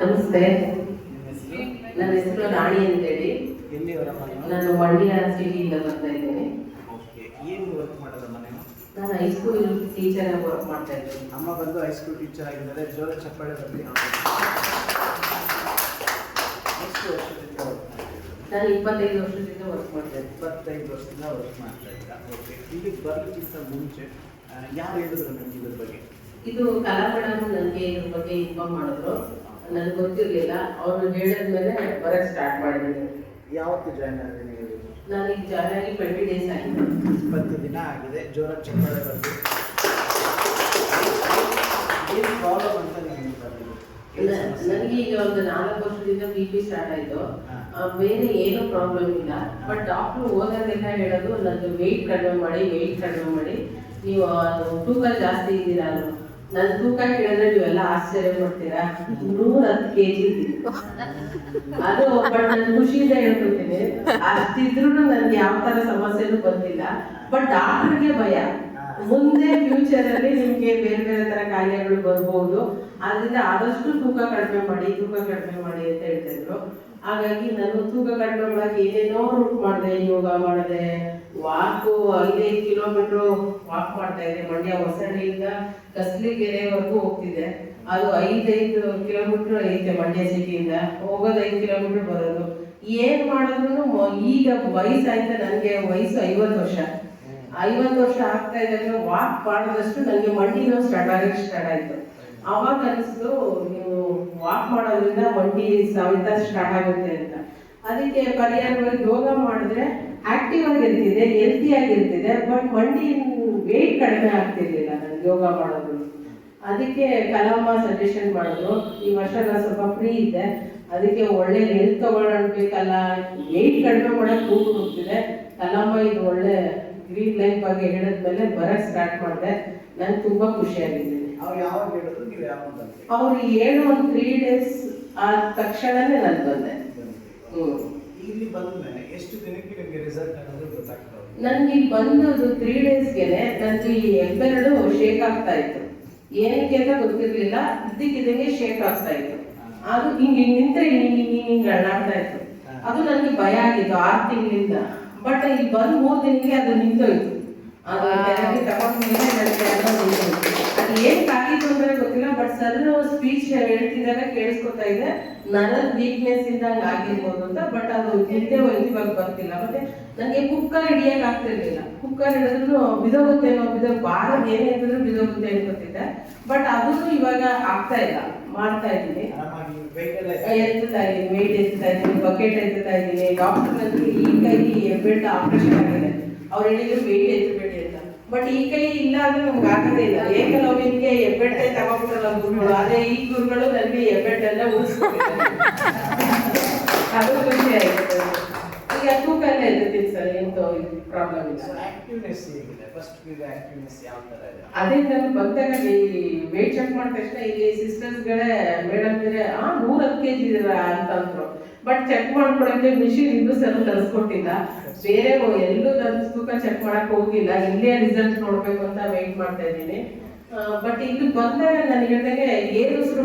ನಮಸ್ತೆ. ನನ್ನ ಹೆಸರು ರಾಣಿ ಅಂತೇಳಿ. ನಾನು ಮಂಡ್ಯ ಸಿಟಿಯಿಂದ ಬರ್ತಾ ಇದ್ದೇನೆ. ಓಕೆ ಏನು ವರ್ಕ್ ಮಾಡೋದಮ್ಮ ನೀವು ನಾನು ಹೈಸ್ಕೂಲ್ ಟೀಚರ್ ಆಗಿ ವರ್ಕ್ ಮಾಡ್ತಾ ಇದ್ದೀನಿ. ಅಮ್ಮ ಬಂದು ಹೈಸ್ಕೂಲ್ ಟೀಚರ್ ಆಗಿದ್ದಾರೆ ಜೋರ ಚಪ್ಪಾಳೆ ಬರ್ತೀನಿ. ಎಷ್ಟು ವರ್ಷದಿಂದ ವರ್ಕ್ ನಾನು ಇಪ್ಪತ್ತೈದು ವರ್ಷದಿಂದ ವರ್ಕ್ ಮಾಡ್ತಾ ಇದ್ದೀನಿ. ಇಪ್ಪತ್ತೈದು ವರ್ಷದಿಂದ ವರ್ಕ್ ಮಾಡ್ತಾ ಇದ್ದೀರಾ? ಓಕೆ ಇಲ್ಲಿಗೆ ಬರಲಿಕ್ಕಿಂತ ಮುಂಚೆ ಯಾರು ಹೇಳಿದ್ರು ನನಗೆ ಇದ್ರ ಬಗ್ಗೆ? ಇದು ಕಲಾ ಮೇಡಮ್ ನನಗೆ ಇದ್ರ ಬಗ್ಗೆ ಇನ್ಫಾರ್ಮ್ ಮಾಡಿದ್ರು. ನನಗೆ ಗೊತ್ತಿರಲಿಲ್ಲ. ಅವರು ಹೇಳಿದ್ಮೇಲೆ ಬರೋಕ್ಕೆ ಸ್ಟಾರ್ಟ್ ಮಾಡಿದ್ದೀನಿ ಯಾವತ್ತು ಜಾಯ್ನ್ ಆಗಿದೆ ನೀವು? ನಾನು ಈಗ ಜಾಯ್ನ್ ಆಗಿ ಟ್ವೆಂಟಿ ಡೇಸ್ ಆಗಿದೆ. ಇಪ್ಪತ್ತು ದಿನ ಆಗಿದೆ. ಜೋರ ಚಪ್ಪಾಳೆ ಬಂದು ಏನು ಪ್ರಾಬ್ಲಮ್ ಅಂತ ನಿಮಗೆ ಬಂದಿದೆ ನನಗೆ ಈಗ ಒಂದು ನಾಲ್ಕು ವರ್ಷದಿಂದ ಬಿ ಪಿ ಸ್ಟಾರ್ಟ್ ಆಯಿತು. ಬೇರೆ ಏನೂ ಪ್ರಾಬ್ಲಮ್ ಇಲ್ಲ. ಬಟ್ ಡಾಕ್ಟ್ರು ಹೋದಾಗೆಲ್ಲ ಹೇಳೋದು ನನ್ನದು ವೆಯ್ಟ್ ಕಡಿಮೆ ಮಾಡಿ ವೆಯ್ಟ್ ಕಡಿಮೆ ಮಾಡಿ. ನೀವು ತೂಕ ಜಾಸ್ತಿ ಇದ್ದೀರಾ ನನ್ನ ತೂಕ ಹೇಳಿದ್ರೆ ನೀವೆಲ್ಲ ಆಶ್ಚರ್ಯ ಪಡ್ತೀರಾ? ನೂರ ಹತ್ತು ಕೆ ಜಿ ಅದು ಬಟ್ ನಾನು ಖುಷಿಯಿಂದ ಹೇಳ್ಕೊತೀನಿ ಅಷ್ಟಿದ್ರು ನನಗೆ ಯಾವ ತರ ಸಮಸ್ಯೆನೂ ಬಂದಿಲ್ಲ. ಬಟ್ ಡಾಕ್ಟರ್ಗೆ ಭಯ. ಮುಂದೆ ಫ್ಯೂಚರ್ ಅಲ್ಲಿ ನಿಮ್ಗೆ ಬೇರೆ ಬೇರೆ ತರ ಕಾಯಿಲೆಗಳು ಬರಬಹುದು ಆದ್ರಿಂದ ಆದಷ್ಟು ತೂಕ ಕಡಿಮೆ ಮಾಡಿ, ತೂಕ ಕಡಿಮೆ ಮಾಡಿ ಅಂತ ಹೇಳ್ತಿದ್ರು ಹಾಗಾಗಿ ನಾನು ತೂಕ ಕಡಿಮೆ ಮಾಡಕ್ಕೆ ಏನೇನೋ ರೂಟ್ ಮಾಡಿದೆ, ಯೋಗ ಮಾಡಿದೆ ವಾಕು ಐದೈದು ಕಿಲೋಮೀಟರ್ ವಾಕ್ ಮಾಡ್ತಾ ಇದ್ದೆ. ಮಂಡ್ಯ ಹೊಸಳ್ಳಿಯಿಂದ ಕಸ್ಲಿಗೆರೆವರೆಗೂ ಹೋಗ್ತಿದ್ದೆ. ಅದು ಐದೈದು ಕಿಲೋಮೀಟರ್ ಐತೆ ಮಂಡ್ಯ ಸಿಟಿಯಿಂದ ಹೋಗೋದು ಐದು ಕಿಲೋಮೀಟ್ರ್ ಬರೋದು. ಏನ್ ಮಾಡಿದ್ರು ಈಗ ವಯಸ್ಸಾಯ್ತು, ನನಗೆ ವಯಸ್ಸು ಐವತ್ತು ವರ್ಷ. ಐವತ್ತು ವರ್ಷ ಆಗ್ತಾ ಇದ್ದಾಗ ವಾಕ್ ಮಾಡಿದಷ್ಟು ನನಗೆ ಮಂಡಿ ನೋವು ಸ್ಟಾರ್ಟ್ ಆಗಕ್ಕೆ ಸ್ಟಾರ್ಟ್ ಆಯ್ತು. ಅವಾಗ ಅನಿಸ್ತು ನೀವು ವಾಕ್ ಮಾಡೋದ್ರಿಂದ ಮಂಡಿ ಸವಿತ ಸ್ಟಾರ್ಟ್ ಆಗುತ್ತೆ ಅಂತ. ಅದಕ್ಕೆ ಪರಿಹಾರವಾಗಿ ಯೋಗ ಮಾಡಿದ್ರೆ ಆಕ್ಟಿವ್ ಆಗಿರ್ತಿದೆ ಹೆಲ್ತಿ ಆಗಿರ್ತಿದೆ ಬಟ್ ಮಂಡಿ ವೇಟ್ ಕಡಿಮೆ ಆಗ್ತಿರ್ಲಿಲ್ಲ ನನಗೆ ಯೋಗ ಮಾಡೋದು. ಅದಕ್ಕೆ ಕಲಾಮ ಸಜೆಷನ್ ಮಾಡಿದ್ರು. ಈ ವರ್ಷ ನಾನು ಸ್ವಲ್ಪ ಫ್ರೀ ಇದೆ ಅದಕ್ಕೆ ಒಳ್ಳೆ ಹೆಲ್ತ್ ತಗೊಳ್ಬೇಕಲ್ಲ ವೆಯ್ಟ್ ಕಡಿಮೆ ಮಾಡೋಕೆ ಕೂಗು ಹೋಗ್ತಿದೆ ಕಲಾಮ ಇದು ಒಳ್ಳೆ ಗ್ರೀನ್ ಲೈಫ್ ಬಗ್ಗೆ ಹೇಳಿದ್ಮೇಲೆ ಬರಕ್ ಸ್ಟಾರ್ಟ್ ಮಾಡಿದೆ. ನಾನು ತುಂಬಾ ಖುಷಿಯಾಗಿದ್ದೀನಿ ಅವ್ರು ಯಾವಾಗ ಹೇಳಿದ್ರು ನೀವು ಬಂದ್ರಿ? ಅವ್ರು ಏನು ಒಂದು ತ್ರೀ ಡೇಸ್ ಆದ ತಕ್ಷಣನೇ ನಾನು ಬಂದೆ. ಹ್ಮ್. ಇಲ್ಲಿ ಬಂದ್ಮೇಲೆ ಎಷ್ಟು ದಿನಕ್ಕೆ ನಿಮಗೆ ರಿಸಲ್ಟ್ ಅನ್ನೋದು ಗೊತ್ತಾಗ್ತದೆ ನನ್ಗೆ ಇಲ್ಲಿ ಬಂದದ್ದು ತ್ರೀ ಡೇಸ್ಗೆನೆ ನನ್ಗೆ ಈ ಹೆಬ್ಬೆರಡು ಶೇಕ್ ಆಗ್ತಾ ಇತ್ತು. ಏನಕ್ಕೆ ಅಂತ ಗೊತ್ತಿರ್ಲಿಲ್ಲ. ಇದ್ದಕ್ಕಿದ್ದಂಗೆ ಶೇಕ್ ಆಗ್ತಾ ಇತ್ತು. ಅದು ಹಿಂಗೆ ಹಿಂಗ್ ನಿಂತ್ರೆ ಹಿಂಗೆ ಹಿಂಗೆ ಹಿಂಗ್ ಹಿಂಗ್ ಅಳ್ಳಾಡ್ತಾ ಇತ್ತು. ಅದು ನನಗೆ ಭಯ ಆಗಿತ್ತು. ಆರು ತಿಂಗಳಿಂದ. ಬಟ್ ಇಲ್ಲಿ ಬಂದು ಮೂರು ದಿನಕ್ಕೆ ಅದು ನಿಂತೋಯ್ತು. ಅದು ನನಗೆ ಎಲ್ಲ ನಿಂತೋಯ್ತು. ಅದು ಏನ್ ಆಗಿತ್ತು ಅಂದ್ರೆ ಗೊತ್ತಿಲ್ಲ ಬಟ್ ಸರ್ ಸ್ಪೀಚ್ ಹೇಳ್ತಿದ್ದಾಗ ಕೇಳಿಸ್ಕೊತಾ ಇದೆ. ನರದ ವೀಕ್ನೆಸ್ ಇಂದ ಹಂಗ ಆಗಿರ್ಬೋದು ಅಂತ ಬಟ್ ಅದು ಹಿಂದೆ ಹೋಯ್ತು ಇವಾಗ ಬರ್ತಿಲ್ಲ. ಮತ್ತೆ ನನಗೆ ಕುಕ್ಕರ್ ಹಿಡಿಯಕ್ ಆಗ್ತಿರ್ಲಿಲ್ಲ. ಕುಕ್ಕರ್ ಹಿಡಿದ್ರು ಬಿದೋಗುತ್ತೇನೋ ಬಿದೋ ಭಾರ ಏನೇ ಇದ್ರು ಬಿದೋಗುತ್ತೆ ಅನ್ಕೊತಿದ್ದೆ ಬಟ್ ಅದನ್ನು ಇವಾಗ ಆಗ್ತಾ ಇಲ್ಲ ಮಾಡ್ತಾ ಇದ್ದೀನಿ. ಎತ್ತುತ್ತಾ ಇದ್ದೀನಿ ವೆಯ್ಟ್ ಎತ್ತುತ್ತಾ ಇದ್ದೀನಿ ಬಕೆಟ್ ಎತ್ತುತ್ತಾ ಇದ್ದೀನಿ ಡಾಕ್ಟರ್ ನನಗೆ ಈ ಬೆಲ್ಟ್ ಆಪರೇಷನ್ ಆಗಿದೆ. ಅವ್ರು ಹೇಳಿದ್ರು ವೆಯ್ಟ್ ಎತ್ತಬೇಡಿ ಅಂತ. ಬಟ್ ಈ ಕೈ ಇಲ್ಲ ಅಂದ್ರೆ ನಮ್ಗೆ ಆಗೋದೇ ಇಲ್ಲ. ಏಕಲವ್ಯನಿಗೆ ಹೆಬ್ಬೆಟ್ಟೆ ತಗೊಂಡ್ಬಿಟ್ರಲ್ಲ ಗುರುಗಳು. ಅದೇ ಈ ಗುರುಗಳು ನನಗೆ ಹೆಬ್ಬೆಟ್ಟೆಲ್ಲ ಉಳಿಸ್ಕೊಟ್ಟಿದ್ದಾರೆ. ಅದು ಖುಷಿ ಆಯ್ತು. ಈಗ ತೂಕ ಎಲ್ಲ ಎತ್ತುತ್ತೀನಿ ಸರ್ ಎಂತ ಎಂತೂ ಪ್ರಾಬ್ಲಮ್ ಇದೆ ಆಕ್ಟಿವ್ನೆಸ್ ಹೇಗಿದೆ? ಫಸ್ಟ್ ಇದು ಆಕ್ಟಿವ್ನೆಸ್ ಯಾವ ಥರ ಇದೆ? ಅದೇ ನಾನು ಬಂದಾಗ ಈ ವೇಟ್ ಚೆಕ್ ಮಾಡಿದ ತಕ್ಷಣ ಇಲ್ಲಿ ಸಿಸ್ಟರ್ಸ್ಗಳೇ ಮೇಡಮ್ ಬೇರೆ ಆ ನೂರ ಹತ್ತು ಕೆ ಜಿ ಇದ್ದೀರಾ ಅಂತ ಅಂದ್ರು. ಬಟ್ ಚೆಕ್ ಮಾಡ್ಕೊಳಕ್ಕೆ ಮಿಷಿನ್ ಇನ್ನೂ ಸರ್ ತರಿಸ್ಕೊಟ್ಟಿಲ್ಲ. ಬೇರೆ ಎಲ್ಲೂ ನನ್ನ ತೂಕ ಚೆಕ್ ಮಾಡಕ್ ಹೋಗಿಲ್ಲ. ಇಲ್ಲೇ ರಿಸಲ್ಟ್ ನೋಡ್ಬೇಕು ಅಂತ ವೆಯ್ಟ್ ಮಾಡ್ತಾ ಇದ್ದೀನಿ. ಬಟ್ ಇಲ್ಲಿ ಬಂದಾಗ ನನಗೆ ಹೇಳ್ದಂಗೆ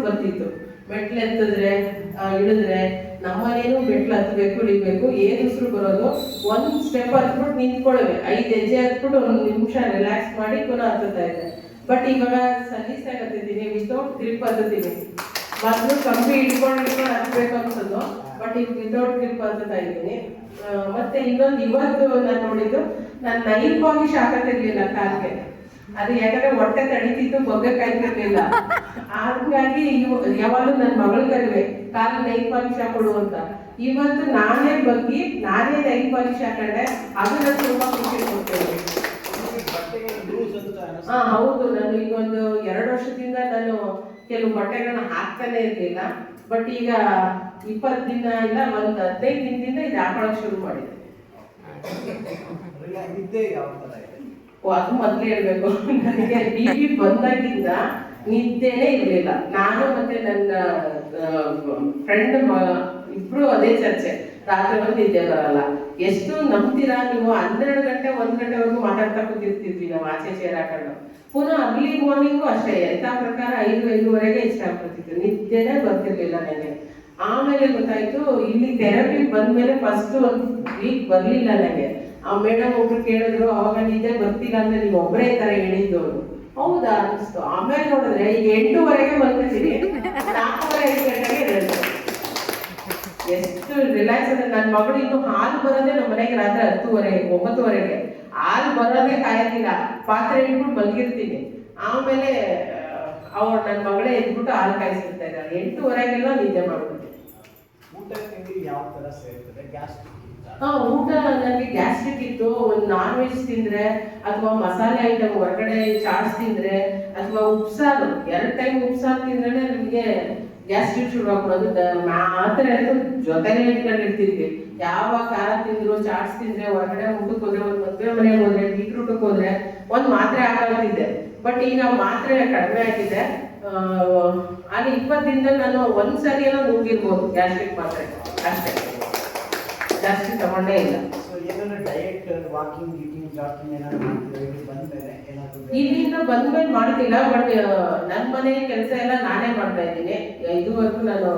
ಬಂದಿತ್ತು. ಮೆಟ್ಲು ಎತ್ತಿದ್ರೆ ಇಳಿದ್ರೆ ನಮ್ಮನೇನು ಮೆಟ್ಲು ಹತ್ಬೇಕು ಇಳಿಬೇಕು, ಏನ್ ಉಸಿರು ಬರೋದು, ಒಂದು ಸ್ಟೆಪ್ ಹತ್ಬಿಟ್ಟು ನಿಂತ್ಕೊಳ್ಳೆ ಐದು ಹೆಜ್ಜೆ ಹತ್ಬಿಟ್ಟು ಒಂದು ನಿಮಿಷ ರಿಲ್ಯಾಕ್ಸ್ ಮಾಡಿ ಪುನಃ ಹತ್ತುತ್ತಾ ಬಟ್ ಇವಾಗ ಸಲೀಸಾಗಿ ಹತ್ತಿದ್ದೀನಿ ವಿತೌಟ್ ಗ್ರಿಪ್ ಹತ್ತಿದ್ದೀನಿ ಮೊದಲು ಕಂಬಿ ಹಿಡ್ಕೊಂಡು ಹಿಡ್ಕೊಂಡು ಹತ್ಬೇಕು ಅನ್ಸೋದು ಬಟ್ ಈಗ ವಿತೌಟ್ ಗ್ರಿಪ್ ಹತ್ತುತ್ತಾ ಇದ್ದೀನಿ. ಮತ್ತೆ ಇನ್ನೊಂದು ಇವತ್ತು ನಾನು ನೋಡಿದ್ದು, ನಾನು ನೈಲ್ ಪಾಲಿಶ್ ಹಾಕತ್ತಿರ್ಲಿಲ್ಲ ಕಾಲ್ಗೆ. ಅದು ಯಾಕಂದ್ರೆ ಹೊಟ್ಟೆ ತಡಿತಿತ್ತು ಬೊಗ್ಗೆ ಕಾಯ್ತಿರ್ಲಿಲ್ಲ ಹಾಗಾಗಿ ಯಾವಾಗಲೂ ನನ್ನ ಮಗಳ ಕರಿವೆ, ಕಾಲು ನೈಟ್ ಪಾಲಿಶ್ ಕೊಡು ಅಂತ. ಇವತ್ತು ನಾನೇ ಬಗ್ಗಿ, ನಾನೇ ನೈಲ್ ಪಾಲಿಶ್ ಹಾಕೊಂಡೆ, ಅದು ನಾನು ತುಂಬಾ ಖುಷಿ ಕೊಡ್ತೇನೆ. ಹಾ ಹೌದು, ನಾನು ಈಗ ಒಂದು ಎರಡು ವರ್ಷದಿಂದ ನಾನು ಕೆಲವು ಬಟ್ಟೆಗಳನ್ನ ಹಾಕ್ತಾನೆ ಇರ್ಲಿಲ್ಲ. ಬಟ್ ಈಗ ಇಪ್ಪತ್ತು ದಿನ ಇಲ್ಲ, ಒಂದು ಹದಿನೈದು ದಿನದಿಂದ ಇದು ಹಾಕೊಳಕ್ ಶುರು ಮಾಡಿದೆ. ಅದು ಮೊದ್ಲು ಹೇಳ್ಬೇಕು. ನನಗೆ ಬಿ ಬಂದಾಗಿಂದ ನಿದ್ದೆನೇ ಇರಲಿಲ್ಲ. ನಾನು ಮತ್ತೆ ನನ್ನ ಫ್ರೆಂಡ್ ಇಬ್ರು ಅದೇ ಚರ್ಚೆ. ರಾತ್ರಿ ಬಂದು ನಿದ್ದೆ ಬರಲ್ಲ. ಎಷ್ಟು ನಂಬ್ತೀರಾ ನೀವು? ಹನ್ನೆರಡು ಗಂಟೆ, ಒಂದ್ ಗಂಟೆವರೆಗೂ ಮಾತಾಡ್ತಾ ಕೂತಿರ್ತಿದ್ವಿ ನಾವು ಆಚೆ ಚೇರ್ ಹಾಕೊಂಡು. ಪುನಃ ಅರ್ಲಿ ಮಾರ್ನಿಂಗು ಅಷ್ಟೇ ಎಂಥ ಪ್ರಕಾರ ಐದು, ಐದುವರೆಗೆ ಇಷ್ಟ ಆಗ್ಬಿಡ್ತಿತ್ತು. ನಿದ್ದೆನೇ ಬರ್ತಿರ್ಲಿಲ್ಲ ನನಗೆ. ಆಮೇಲೆ ಗೊತ್ತಾಯ್ತು, ಇಲ್ಲಿ ಥೆರಪಿ ಬಂದ್ಮೇಲೆ ಫಸ್ಟ್ ಒಂದು ವೀಕ್ ಬರ್ಲಿಲ್ಲ ನನಗೆ. ಆ ಮೇಡಮ್ ಒಬ್ರು ಕೇಳಿದ್ರು, ಅವಾಗ ನಿದ್ದೆ ಬರ್ತಿಲ್ಲ ಅಂತ ನೀವು ಒಬ್ಬರೇ ಥರ ಹೇಳಿದ್ದು. ಹೌದಾ ಅನಿಸ್ತು ಆಮೇಲೆ ನೋಡಿದ್ರೆ ಈಗ ಎಂಟೂವರೆಗೆ ಬರ್ತಿದ್ದೀನಿ ನಾಲ್ಕೂವರೆ. ಎಷ್ಟು ರಿಲ್ಯಾಕ್ಸ್ ಅಂದ್ರೆ ನನ್ನ ಮಗಳು ಇನ್ನು ಹಾಲು ಬರೋದೇ ನಮ್ಮ ಮನೆಗೆ ರಾತ್ರಿ ಹತ್ತುವರೆಗೆ ಒಂಬತ್ತುವರೆಗೆ. ಹಾಲು ಬರೋದೇ ಕಾಯೋದಿಲ್ಲ ಪಾತ್ರೆ ಇಟ್ಬಿಟ್ಟು ಮಲಗಿರ್ತೀನಿ. ಆಮೇಲೆ ಅವ್ರು ನನ್ನ ಮಗಳೇ ಎದ್ಬಿಟ್ಟು ಹಾಲು ಕಾಯಿಸ್ಬಿಡ್ತಾ ಇದ್ದಾರೆ. ಎಂಟೂವರೆಗೆಲ್ಲ ನಿದ್ದೆ ಮಾಡ್ಬಿಡ್ತೀನಿ. ಊಟ ಯಾವ ತರ ಸೇರ್ತದೆ? ಗ್ಯಾಸ್ಟ್ರಿಕ್ ಊಟ ನನಗೆ ಗ್ಯಾಸ್ಟ್ರಿಕ್ ಇತ್ತು. ಒಂದು ನಾನ್ ವೆಜ್ ತಿಂದ್ರೆ ಅಥವಾ ಮಸಾಲೆ ಐಟಮ್ ಹೊರಗಡೆ ಚಾಟ್ಸ್ ತಿಂದ್ರೆ ಅಥವಾ ಉಪ್ಸಾರು ಎರಡು ಟೈಮ್ ಉಪ್ಸಾರು ತಿಂದ್ರೆ ನನಗೆ ಗ್ಯಾಸ್ಟ್ರಿಕ್ ಶುರು ಆಗ್ಬಿಡೋದು. ಮಾತ್ರ ಮಾತ್ರೆ ಅಂತೂ ಜೊತೆನೇ ಇಟ್ಕೊಂಡಿರ್ತಿದ್ವಿ ಯಾವ ಖಾರ ತಿಂದ್ರು ಚಾಟ್ಸ್ ತಿಂದ್ರೆ ಹೊರಗಡೆ ಊಟಕ್ಕೆ ಹೋದ್ರೆ ಒಂದು ಮದುವೆ ಮನೆಗೆ ಹೋದ್ರೆ ಬೀಟ್ರೂಟಕ್ಕೆ ಹೋದ್ರೆ ಒಂದು ಮಾತ್ರೆ ಹಾಕಾಗ್ತಿದ್ದೆ ಬಟ್ ಈಗ ಮಾತ್ರೆ ಕಡಿಮೆ ಆಗಿದೆ. ಆ, ಅಲ್ಲಿ ಇಪ್ಪತ್ತಿಂದ ನಾನು ಒಂದ್ಸರಿ ಏನೋ ನುಂಗಿರ್ಬೋದು ಗ್ಯಾಸ್ಟ್ರಿಕ್ ಮಾತ್ರೆ. ಅಷ್ಟೇ. ಜಾಸ್ತಿ ತಗೊಂಡೇ ಇಲ್ಲ. ಸೊ ಏನೋ ಡಯಟ್ ವಾಕಿಂಗ್ ಗೀಟಿಂಗ್ ಏನಾದ್ರು ಬಂದ್ಮೇಲೆ? ಇಲ್ಲಿಂದ ಬಂದ್ಮೇಲೆ ಮಾಡ್ತಿಲ್ಲ ಬಟ್ ನನ್ನ ಮನೆ ಕೆಲಸ ಎಲ್ಲ ನಾನೇ ಮಾಡ್ತಾ ಇದ್ದೀನಿ. ಇದುವರೆಗೂ ನಾನು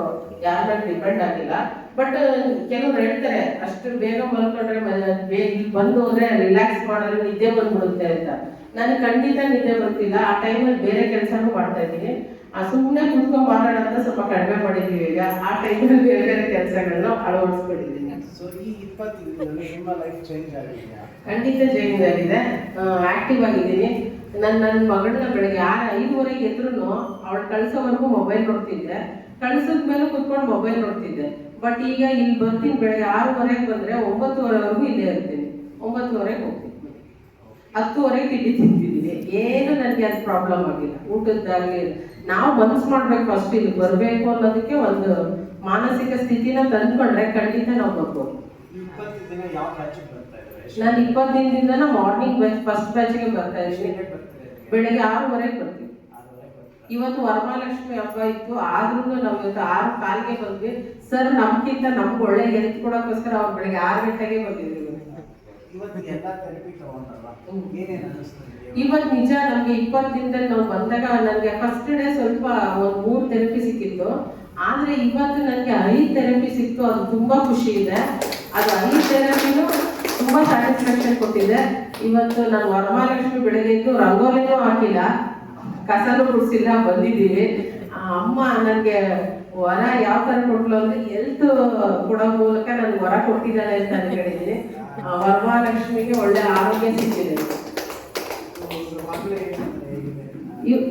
ಯಾರ ಮೇಲೆ ಡಿಪೆಂಡ್ ಆಗಿಲ್ಲ ಬಟ್ ಕೆಲವ್ರು ಹೇಳ್ತಾರೆ ಅಷ್ಟು ಬೇಗ ಮಲ್ಕೊಂಡ್ರೆ ಬೇಗ ಬಂದು ಹೋದ್ರೆ ರಿಲ್ಯಾಕ್ಸ್ ಮಾಡಿದ್ರೆ ನಿದ್ದೆ ಬಂದ್ಬಿಡುತ್ತೆ ಅಂತ. ನನಗೆ ಖಂಡಿತ ನಿದ್ದೆ ಬರ್ತಿಲ್ಲ. ಆ ಟೈಮಲ್ಲಿ ಬೇರೆ ಕೆಲಸನೂ ಮಾಡ್ತಾ ಇದ್ದೀನಿ. ಆ ಸುಮ್ಮನೆ ಕುತ್ಕೊಂಡು ಮಾತಾಡೋದನ್ನ ಸ್ವಲ್ಪ ಕಡಿಮೆ ಮಾಡಿದ್ದೀವಿ ಈಗ. ಆ ಟೈಮಲ್ಲಿ ಬೇರೆ ಬೇರೆ ಕೆಲಸಗಳನ್ನ ಅಳವಡಿಸ್ಕೊಂಡಿದ್ದೀನಿ. ಸೊ ಈ ಇಪ್ಪತ್ತು ದಿನದಲ್ಲಿ ನಿಮ್ಮ ಲೈಫ್ ಚೇಂಜ್ ಆಗಿದೆ. ಖಂಡಿತ ಚೇಂಜ್ ಆಗಿದೆ. ಆಕ್ಟಿವ್ ಆಗಿದ್ದೀನಿ. ನನ್ನ ನನ್ನ ಮಗಳನ್ನ ಬೆಳಗ್ಗೆ ಆರು ಐದುವರೆಗೆ ಎದ್ರು ಅವಳು ಕಳ್ಸೋವರೆಗೂ ಮೊಬೈಲ್ ನೋಡ್ತಿದ್ದೆ. ಕಳ್ಸಿದ ಮೇಲೆ ಕುತ್ಕೊಂಡು ಮೊಬೈಲ್ ನೋಡ್ತಿದ್ದೆ. ಬಟ್ ಈಗ ಇಲ್ಲಿ ಬರ್ತೀನಿ ಬೆಳಗ್ಗೆ ಆರೂವರೆಗೆ ಬಂದರೆ ಒಂಬತ್ತುವರೆವರೆಗೂ ಇಲ್ಲೇ ಇರ್ತೀನಿ. ಒಂಬತ್ತುವರೆಗೆ ಹೋಗ್ತೀನಿ. ಹತ್ತುವರೆಗೆ ತಿಂಡಿ ತಿಂತಿದ್ದೀನಿ ಏನು ನನಗೆ ಅದು ಪ್ರಾಬ್ಲಮ್ ಆಗಿಲ್ಲ. ಊಟದ್ದಾಗಲಿ ನಾವು ಮನಸ್ಸು ಮಾಡ್ಬೇಕು ಫಸ್ಟ್ ಇಲ್ಲಿ ಬರಬೇಕು ಅನ್ನೋದಕ್ಕೆ ಒಂದು ಮಾನಸಿಕ ಸ್ಥಿತಿನ ತಂದ್ಕೊಂಡ್ರೆ ಖಂಡಿತ ನಾವು ಬರ್ಬೋದು. ನಾನು ಇಪ್ಪತ್ತು ದಿನದಿಂದ ಮಾರ್ನಿಂಗ್ ಬ್ಯಾಚ್ ಫಸ್ಟ್ ಬ್ಯಾಚ್ಗೆ ಬರ್ತಾ ಇದ್ದೀನಿ? ಬೆಳಗ್ಗೆ ಆರೂವರೆಗೆ ಬರ್ತೀನಿ. ಇವತ್ತು ವರಮಹಾಲಕ್ಷ್ಮಿ ಹಬ್ಬ ಇತ್ತು. ಆದ್ರೂ ನಾವು ಇವತ್ತು ಆರು ಕಾಲಿಗೆ ಬಂದ್ವಿ. ಸರ್ ನಮ್ಗಿಂತ ನಮ್ಗೆ ಒಳ್ಳೆ ಹೆಲ್ತ್ ಕೊಡೋಕ್ಕೋಸ್ಕರ ಅವ್ರು ಬೆಳಗ್ಗೆ ಆರು ಗಂಟೆಗೆ ಬಂದಿದ್ರು ಇವತ್ತು ನಿಜ ನಮ್ಗೆ ಇಪ್ಪತ್ತು ದಿನದಲ್ಲಿ ನಾವು ಬಂದಾಗ ನನಗೆ ಫಸ್ಟ್ ಡೇ ಸ್ವಲ್ಪ ಒಂದು ಮೂರು ಥೆರಪಿ ಸಿಕ್ಕಿತ್ತು. ಆದ್ರೆ ಇವತ್ತು ನನಗೆ ಐದು ಥೆರಪಿ ಸಿಕ್ತು ಅದು ತುಂಬಾ ಖುಷಿ ಇದೆ. ಅದು ಐದು ಥೆರಪಿನೂ ತುಂಬಾ ಸ್ಯಾಟಿಸ್ಫ್ಯಾಕ್ಷನ್ ಕೊಟ್ಟಿದೆ. ಇವತ್ತು ನಾನು ವರಮಹಾಲಕ್ಷ್ಮಿ ಬೆಳಗ್ಗೆ ಇದ್ದು ರಂಗೋಲಿನೂ ಹಾಕಿಲ್ಲ. ಕಸನೂ ಗುಡಿಸಿಲ್ಲ ಬಂದಿದ್ದೀವಿ. ಅಮ್ಮ ನನಗೆ ವರ ಯಾವ ತರ ಕೊಟ್ಲು ಅಂದ್ರೆ ಎಲ್ತ್ ಕೊಡೋ ಮೂಲಕ ನನ್ಗೆ ವರ ಕೊಟ್ಟಿದ್ದಾಳೆ ಅಂತ ಅನ್ಕೊಂಡಿದ್ದೀನಿ ಆ ವರಮಹಾಲಕ್ಷ್ಮಿಗೆ ಒಳ್ಳೆ ಆರೋಗ್ಯ ಸಿಕ್ಕಿದೆ.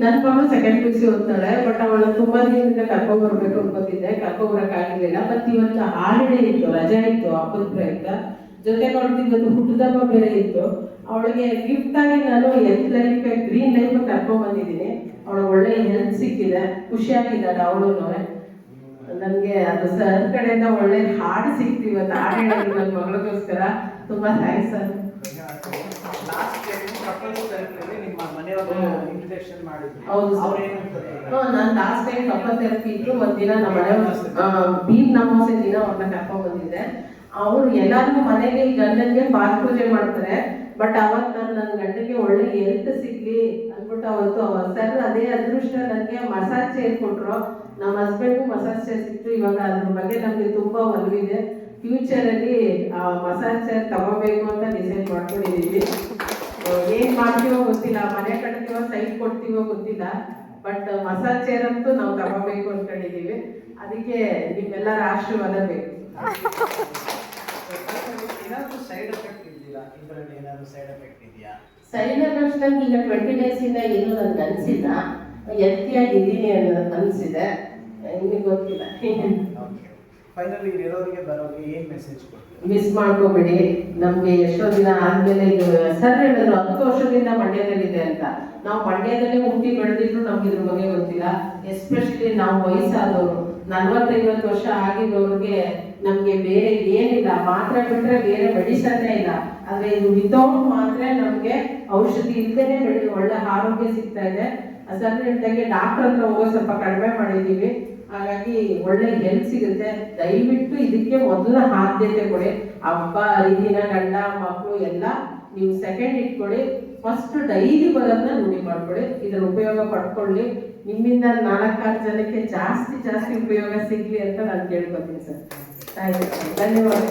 ನನ್ನ ಮಗಳು ಸೆಕೆಂಡ್ ಪಿ ಸಿ ಓದ್ತಾಳೆ ಬಟ್ ಅವಳು ತುಂಬಾ ದಿನದಿಂದ ಕರ್ಕೊಂಡ್ ಬರ್ಬೇಕು ಅನ್ಕೋತಿದ್ದೆ ಕರ್ಕೊಂಡ್ ಆಗಿರ್ಲಿಲ್ಲ. ಬಟ್ ಇವತ್ತು ಹಾಲಿಡೇ ಇತ್ತು, ರಜೆ ಇತ್ತು, ಹಬ್ಬದ ಪ್ರಯುಕ್ತ. ಜೊತೆಗೆ ಅವಳದ್ದು ಇವತ್ತು ಹುಟ್ಟದಬ್ಬ ಬೇರೆ ಇತ್ತು. ಅವಳಿಗೆ ಗಿಫ್ಟ್ ಆಗಿ ನಾನು ಎಲ್ತ್ ಲೈಫ್ ಗ್ರೀನ್ ಲೈಫ್ ಕರ್ಕೊಂಡ್ ಬಂದಿದ್ದೀನಿ. ಅವಳು ಒಳ್ಳೆ ಹೆಲ್ತ್ ಸಿಕ್ಕಿದೆ, ಖುಷಿಯಾಗಿದ್ದಾಳೆ ಅವಳು ನನಗೆ ಅದು ಸರ್ ಕಡೆಯಿಂದ ಒಳ್ಳೆ ಹಾಡು ಸಿಕ್ತು ಇವತ್ತು ಹಾಡು ಹೇಳಿದ್ರು ನನ್ನ ಮಗಳಿಗೋಸ್ಕರ. ತುಂಬಾ ಥ್ಯಾಂಕ್ಸ್ ಸರ್. ನಾನು ಲಾಸ್ಟ್ ಟೈಮ್ ಕಪಲ್ ಥೆರಪಿ ಇತ್ತು ಒಂದಿನ ನಮ್ಮ ಮನೆ ಬೀರ್ ನಮೋಸೆ ದಿನ ಅವ್ರನ್ನ ಕರ್ಕೊಂಡ್ ಬಂದಿದ್ದೆ. ಅವರು ಎಲ್ಲಾದ್ರೂ ಮನೆಗೆ ಈ ಗಂಡನ್ಗೆ ಬಾಲ್ ಪೂಜೆ ಮಾಡ್ತಾರೆ ಬಟ್ ಅವತ್ತು ನಾನು ನನ್ನ ಗಂಡನಿಗೆ ಒಳ್ಳೆ ಹೆಲ್ತ್ ಸಿಗ್ಲಿ ಅಂದ್ಬಿಟ್ಟು ಅವತ್ತು ಸರ್ ಅದೇ ಅದೃಷ್ಟ ನನಗೆ ಮಸಾಜ್ ಚೇರ್ ಕೊಟ್ರು ನಮ್ಮ ಹಸ್ಬೆಂಡ್ಗೂ ಮಸಾಜ್ ಚೇರ್ ಸಿಕ್ತು ಇವಾಗ ಅದ್ರ ಬಗ್ಗೆ ನಮಗೆ ತುಂಬಾ ಒಲವಿದೆ ಫ್ಯೂಚರಲ್ಲಿ ಆ ಮಸಾಜ್ ಚೇರ್ ತಗೋಬೇಕು ಅಂತ ಡಿಸೈಡ್ ಮಾಡ್ಕೊಂಡಿದ್ದೀವಿ ಏನು ಮಾಡ್ತೀವೋ ಗೊತ್ತಿಲ್ಲ. ಮನೆ ಕಟ್ತೀವೋ ಸೈಟ್ ಕೊಡ್ತೀವೋ ಗೊತ್ತಿಲ್ಲ. ಬಟ್ ಮಸಾಜ್ ಚೇರ್ ಅಂತೂ ನಾವು ತಗೋಬೇಕು ಅಂದ್ಕೊಂಡಿದ್ದೀವಿ ಅದಕ್ಕೆ ನಿಮ್ಮೆಲ್ಲರ ಆಶೀರ್ವಾದ ಬೇಕು. ಸೈಡ್ ಎಫೆಕ್ಟ್ ಇದ್ದಿಲ್ಲ ಇದರಲ್ಲಿ ಏನಾದ್ರು ಸೈಡ್ ಎಫೆಕ್ಟ್ ಇದೆಯಾ? ಸೈಡ್ ಎಫೆಕ್ಟ್ಸ್ ಈಗ ಟ್ವೆಂಟಿ ಡೇಸ್ ಇಂದ ಏನು ನನ್ಗೆ ಅನ್ಸಿಲ್ಲ. ಎತ್ತಿಯಾಗಿದ್ದೀನಿ ಅನ್ನೋದು ಅನ್ಸಿದೆ. ನಿಮಗೆ ಗೊತ್ತಿಲ್ಲ. ಫೈನಲಿ ಇರೋರಿಗೆ ಬರೋರಿಗೆ ಏನು ಮೆಸೇಜ್ ಮಿಸ್ ಮಾಡ್ಕೋಬೇಡಿ. ನಮ್ಗೆ ಎಷ್ಟೋ ದಿನ ಆದ್ಮೇಲೆ ಇದು ಸರ್ ಹೇಳಿದ್ರು ಹತ್ತು ವರ್ಷದಿಂದ ಮಂಡ್ಯದಲ್ಲಿದೆ ಅಂತ. ನಾವು ಮಂಡ್ಯದಲ್ಲೇ ಹುಟ್ಟಿ ಬೆಳೆದಿದ್ರು ನಮ್ಗೆ ಇದ್ರ ಬಗ್ಗೆ ಗೊತ್ತಿಲ್ಲ. ಎಸ್ಪೆಷಲಿ ನಾವು ವಯಸ್ಸಾದವರು. ನಲ್ವತ್ತೈವತ್ತು ವರ್ಷ ಆಗಿರೋರಿಗೆ ನಮ್ಗೆ ಬೇರೆ ಏನಿಲ್ಲ. ಮಾತ್ರೆ ಬಿಟ್ರೆ ಬೇರೆ ಮೆಡಿಸನ್ನೇ ಇಲ್ಲ. ಆದ್ರೆ ಇದು ವಿತೌಟ್ ಮಾತ್ರೆ ನಮ್ಗೆ ಔಷಧಿ ಬೆಳೆ ಒಳ್ಳೆ ಆರೋಗ್ಯ ಸಿಗ್ತಾ ಇದೆ. ಸರ್ ಹೇಳ್ದಂಗೆ ಡಾಕ್ಟರ್ ಹತ್ರ ಹೋಗೋ ಸ್ವಲ್ಪ ಕಡಿಮೆ ಮಾಡಿದ್ದೀವಿ. ಹಾಗಾಗಿ ಒಳ್ಳೆ ಹೆಲ್ತ್ ಸಿಗುತ್ತೆ. ದಯವಿಟ್ಟು ಇದಕ್ಕೆ ಮೊದಲ ಆದ್ಯತೆ ಕೊಡಿ. ಅಪ್ಪ ಹರಿದಿನ ಗಂಡ, ಮಕ್ಕಳು ಎಲ್ಲ ನೀವು ಸೆಕೆಂಡ್ ಇಟ್ಕೊಳ್ಳಿ. ಫಸ್ಟ್ ಡೈಲಿ ಬರೋದನ್ನ ರೂಢಿ ಮಾಡ್ಕೊಳ್ಳಿ. ಇದರ ಉಪಯೋಗ ಪಡ್ಕೊಳ್ಳಿ. ನಿಮ್ಮಿಂದ ನಾಲ್ಕಾರು ಜನಕ್ಕೆ ಜಾಸ್ತಿ ಜಾಸ್ತಿ ಉಪಯೋಗ ಸಿಗ್ಲಿ ಅಂತ ನಾನು ಕೇಳ್ಕೊತೀನಿ ಸರ್. ಧನ್ಯವಾದ